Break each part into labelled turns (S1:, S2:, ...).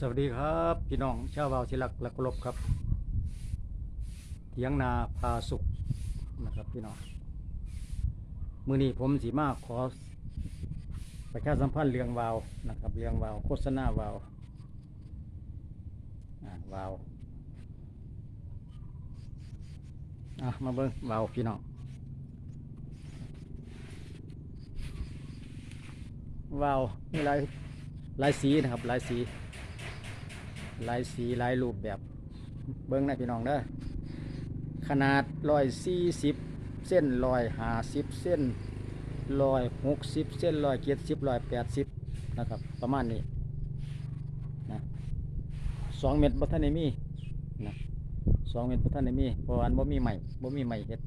S1: สวัสดีครับ พี่น้องชาวบาวศิลักและกรบครับเถียงนาพาสุขนะครับพี่น้องมือนี้ผมสีมาขอ ประชาสัมพันธ์เรื่องวาวนะครับเรื่องวาวโฆษณาวาวอ่าวาวอะมาเบิ้งวาวพี่น้องวาวมีหลายหลายสีนะครับหลายสี หลายสีหลายรูปแบบเบิ้งนะพี่น้องเด้อขนาดร้อยสี่สิบเส้นร้อยห้าสิบเส้นร้อยหกสิบเส้นร้อยเจ็ดสิบร้อยแปดสิบนะครับประมาณนี้นะสองเม็ดบัท่านในมีนะสองเม็ดบัท่านในมีเพราะอันบ่มีใหม่บ่มีใหม่เฮ็ด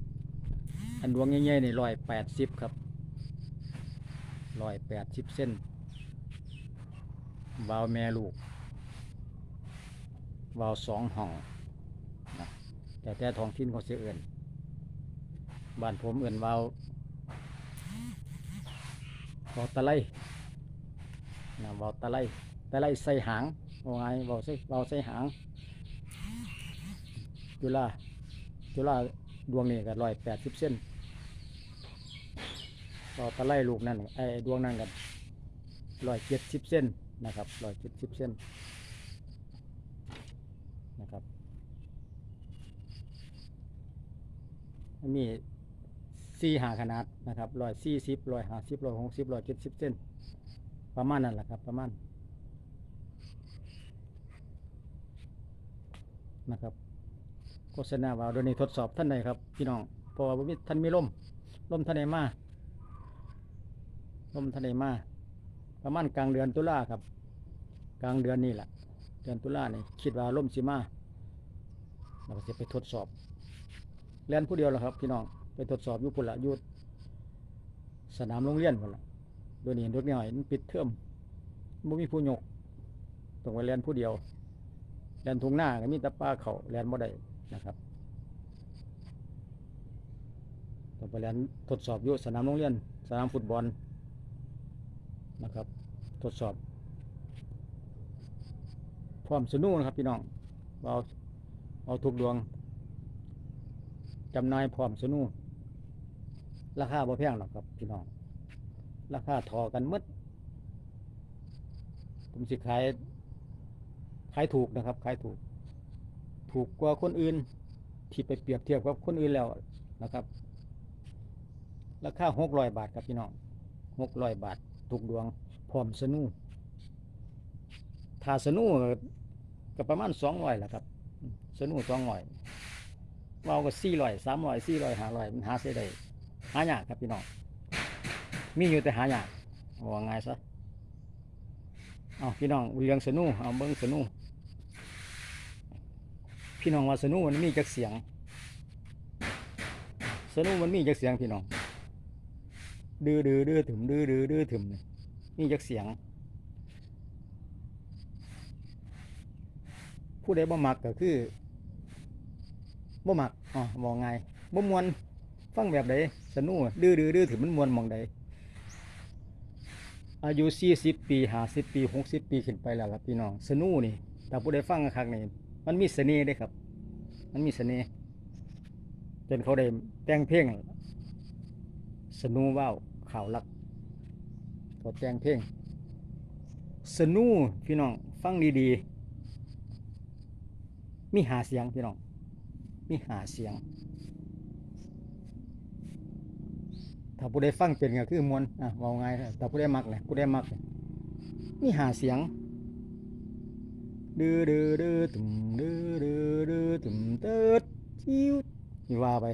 S1: อันดวงใหญ่ๆนี่ร้อยแปดสิบครับร้อยแปดสิบเส้นวาวแม่ลูก วาวสองห้องนะแต่แต่ท้องถิ่นเขาเสียเอื่นบ้านผมเอื่นวาววาวตะไลนะวาวตะไลตะไลใส่หางว่าไงวาวใส่วาวใส่หางจุฬาจุฬาดวงนี้ก็ร้อยแปดสิบเส้นวาตะไลลูกนั่นไอ้ดวงนั่นก็ร้อยเจ็ดสิบเส้นนะครับร้อยเจ็ดสิบเส้น นะครับมีสี่หาขนาดนะครับร้อยสี่สิบร้อยห้าสิบร้อยหกสิบร้อยเจ็ดสิบเซนประมาณนั่นแหละครับ ประมาณนะครับโฆษณาว่าโดยนี้ทดสอบท่านใดครับ พี่น้องเพราะว่าท่านมีลมลมท่านใดมาลมท่านใดมา ประมาณกลางเดือนตุลาครับ กลางเดือนนี่แหละเดือนตุลาเนี่ยคิดว่าล่มสิมา เราก็จะไปทดสอบเรียนผู้เดียวแหละครับ พี่น้องไปทดสอบอยู่พุ่นละยุดสนามโรงเรียนพุ่นละโดยนี้เด็กน้อยมันปิดเทอมบ่มีผู้ยกต้องไปเรียนผู้เดียวเรียนทุ่งหน้าก็มีตะป้าเขาเรียนบ่ได้นะครับต้องไปเรียนทดสอบอยู่สนามโรงเรียน สนามฟุตบอลนะครับ ทดสอบพร้อมสนุกนะครับพี่น้องเอา เอาทุกดวงจำนายพร้อมสนุราคาบ่แพงหรอกครับพี่น้อง ราคาทอกันมดผมสิขาย ขายถูกนะครับ ขายถูก ถูกกว่าคนอื่น ที่ไปเปรียบเทียบกับคนอื่นแล้วนะครับ ราคาหกร้อยบาทครับพี่น้องหกร้อยบาท ถูกดวง พร้อมสนุถ้าสนุกก็ประมาณสองร้อยแหละครับ อืมสนุสองร้อยเว้าก็สี่ร้อยสามร้อยสี่ร้อยห้าร้อยมันหาเสียได้หายากครับพี่น้องมีอยู่แต่หายากว่าไงายซะเอาพี่น้องเลี้ยงสนุเอาเบิ้งสนุพี่น้องว่าสนุมันมีจักเสียงสนุมันมีจักเสียงพี่น้องดื้อดื้อดื้อถึมดื้อดื้อดื้อถึมนี่มีจักเสียง ผู้ใดบ่มักก็คือ บ่มักอ๋อบอกไงบ่มวนฟังแบบใดสนุกดื้อดื้อดื้อถึงมันมวนมองใดอายุ40ปี50ปี60ปีขึ้นไปแล้วครับพี่น้องสนุกนี่ถ้าผู้ใดฟังครั้งนี้มันมีเสน่ห์เด้ครับ มันมีเสน่ห์จนเขาได้แต่งเพลงสนุว้าวข่าวรักเขาแต่งเพลงสนุพี่น้องฟังดีๆมีหาเสียงพี่น้อง มีหาเสียง ถ้าผู้ใดฟังเป็นก็คือมวนอะเว่าไงายถ้าผู้ใดมักเลยผู้ใดมักเนี่ยมีหาเสียงดื้อดื้อดื้อตุ่มดื้อดื้อดื้อตุ่มเติร์ดจิ้วนี่ว่าไป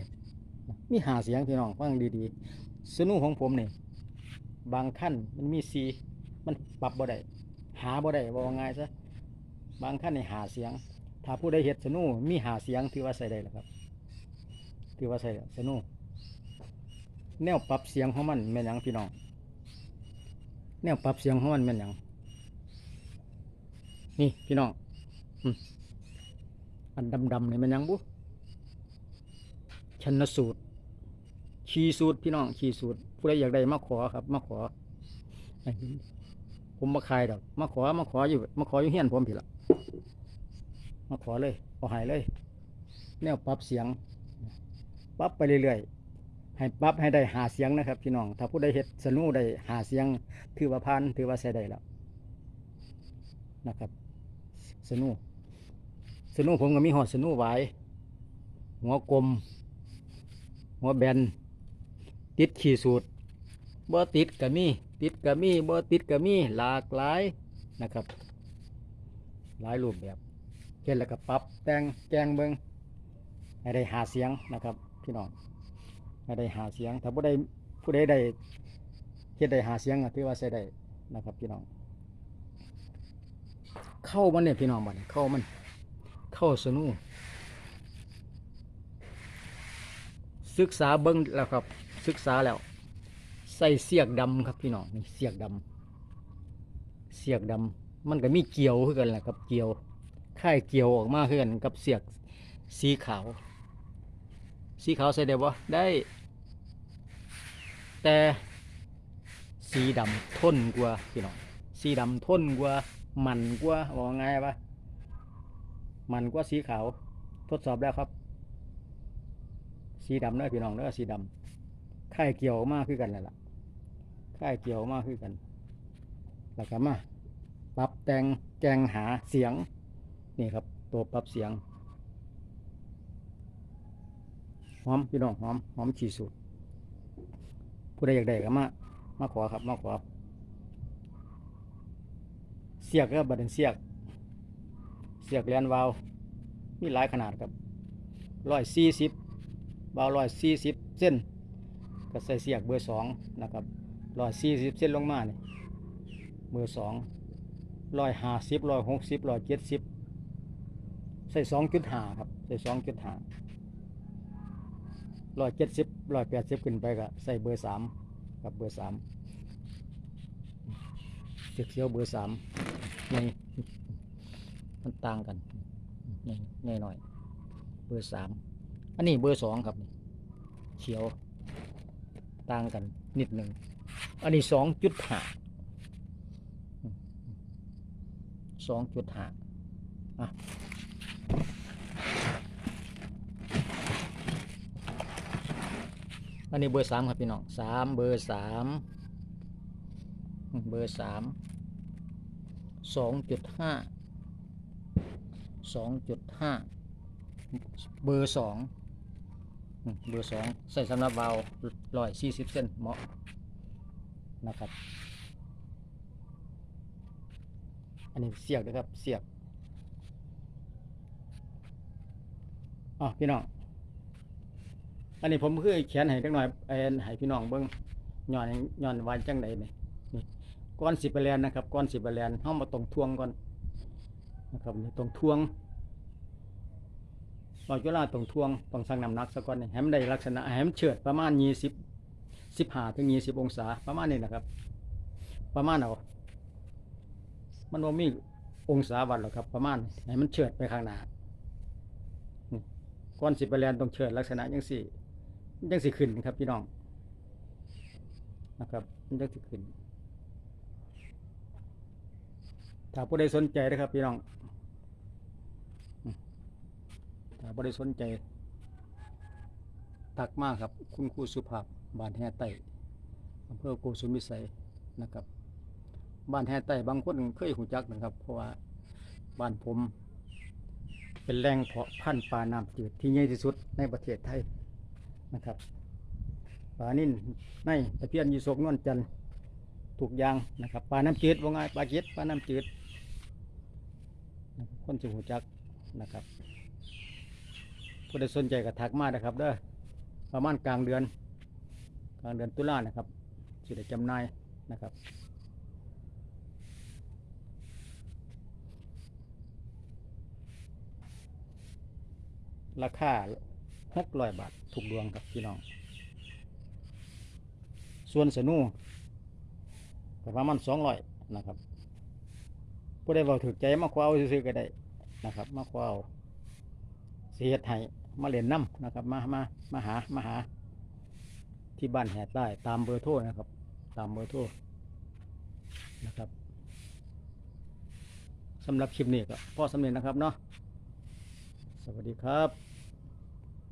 S1: มีหาเสียงพี่น้องฟังดีๆสนุกของผมนี่บางขั้นมันมีสีมันปรับบ่ได้หาบ่ได้เว่าง่ายซะบางขั้นในหาเสียง ถ้าผู้ใดเฮ็ดสนุมีหาเสียงถือว่าใส่ได้แล้วครับ ถือว่าใส่สนุแนวปรับเสียงของมันแม่นยังพี่น้อง แนวปรับเสียงของมันแม่นยังนี่พี่น้องอันดำๆนี่แม่นยังบุชันสูตร ขีสูตรพี่น้อง ขีสูตร ผู้ใดอยากได้มาขอครับ มาขอให้ผมมาขายดอก มาขอ มาขออยู่ มาขออยู่เฮียนผมผิดละ มาขอเลยเอาหายเลย แนวปรับเสียงปรับไปเรื่อยๆให้ปรับให้ได้หาเสียงนะครับพี่น้องถ้าผู้ใดเฮ็ดสนุได้หาเสียงถือว่าพันถือว่าใช้ได้แล้วนะครับสนุสนุผมก็มีหอดสนุไหวายหัวกลม หัวแบน ติดขี่สูตรบ่ติดก็มีติดก็มีบ่ติดก็มีหลากหลายนะครับ หลายรูปแบบ เช่นแล้วก็ปรับแต่งแกงเบิงให้ได้หาเสียงนะครับ พี่น้องให้ได้หาเสียง ถ้าผู้ใดผู้ใดได้เฮ็ดได้หาเสียงก็ถือว่าใช้ได้นะครับ พี่น้อง เข้ามันเนี่ยพี่น้องบัดนี้เข้ามัน เข้าสนุศึกษาเบิ้งแล้วครับ ศึกษาแล้ว ใส่เสียกดำครับพี่น้องนี่เสียกดำเสียกดำมันก็มีเกี่ยวคือกันแหละครับเกี่ยว ค่ายเกี่ยวออกมาคือกันกับเสียกสีขาว สีขาวใส่ได้บ่ได้ แต่สีดำทนกว่าพี่น้องสีดำทนกว่ามันกว่าว่าไงปะมันกว่าสีขาว ทดสอบแล้วครับ สีดำเด้อพี่น้องเด้อสีดำค่ายเกี่ยวออกมาคือกันแหละล่ะค่ายเกี่ยวออกมาคือกัน แล้วก็มาปรับแต่งแกงหาเสียง นี่ครับ ตัวปรับเสียง หอมพี่น้องหอมหอมฉีสุดผู้ใดอยากได้ก็มา มาขอครับ มาขอเสียกก็บัดนเสียก เสียกเลียนวาว มีหลายขนาดครับร้อยสี่สิบาวร้อยสี่สิบเส้น ก็ใส่เสียกเบอร์สองนะครับร้อยสี่สิบเส้นลงมาเนี่ยเบอร์สองร้อยห้าสิบร้อยหกสิบร้อยเจ็ดสิบ ใส่สองจุดห้าครับ ใส่สองจุดห้าร้อยเจ็ดสิบร้อยแปดสิบขึ้นไปก็ใส่เบอร์สามกับเบอร์สามเสียกเขียวเบอร์สามในมันต่างกันนี่แน่หน่อย เบอร์สามอันนี้เบอร์สองครับ เขียว ต่างกันนิดหนึ่ง อันนี้สองจุดห้าสองจุดห้าอะ อันนี้เบอร์สามครับพี่น้องสามเบอร์สามเบอร์สามสองจุดห้าสองจุดห้าเบอร์สองเบอร์สองใส่สำหรับเบาร้อยสี่สิบเซนเหมาะนะครับ อันนี้เสียกนะครับเสียกอ๋อพี่น้อง อันนี้ผมคือเขียนให้จังหน่อยเอ็นให้พี่น้องเบิ้งย้อนย้อนวานจังใดนี่นี่ก้อนสิบไปแลนนะครับก้อนสิบไปแลนห้องมาตรงทวงก่อนนะครับนี่ตรงทวงเราจุฬาตรงทวงต้องสั่งน้ำหนักซะก่อนนี่ให้มันได้ลักษณะให้มันเฉิดประมาณยี่สิบสิบห้าถึงยี่สิบองศาประมาณนี้นะครับ ประมาณเอามันว่ามีองศาวัดหรอกครับ ประมาณให้มันเฉิดไปข้างหน้าก้อนสิบไปแลนต้องเฉิดลักษณะอยังสี่ ยังสิขึ้นครับพี่น้องนะครับยังสิขึ้น ถ้าผู้ใดสนใจนะครับพี่น้องถ้าผู้ใดสนใจตักมากครับ คุณครูสุภาพบ้านแห่ไต้อำเภอโกสุมิสัยนะครับ บ้านแห่ไต้บางคนเคยหูจักนะครับ เพราะว่าบ้านผม เป็นแหล่งเพาะพันธุ์ปลาน้ำจืดที่ใหญ่ที่สุดในประเทศไทย นะครับปลานิ่นในตะเพียนยีสกนวลจันทร์ถูกยางนะครับปลาน้ำจืดว่าไงายปลาเก็ดปลาน้ำจืดคนสิหูจักนะครับผู้ใดสนใจก็ทักมานะครับเด้อประมาณกลางเดือน กลางเดือนตุลานะครับสิได้จำนายนะครับราคา หกร้อยบาทถูกดวงครับพี่น้อง ส่วนสนูก็ประมาณสองร้อยนะครับผู้ใดบอกถูกใจมาคว้าเอาซื้อๆก็ได้นะครับ มาคว้าเอาเสียดให้มาเล่นน้ำนะครับ มามามาหามาหา ที่บ้านแหดใต้ตามเบอร์โทรนะครับ ตามเบอร์โทรนะครับสำหรับคลิปนี้ก็พอสำเร็จนะครับเนาะสวัสดีครับ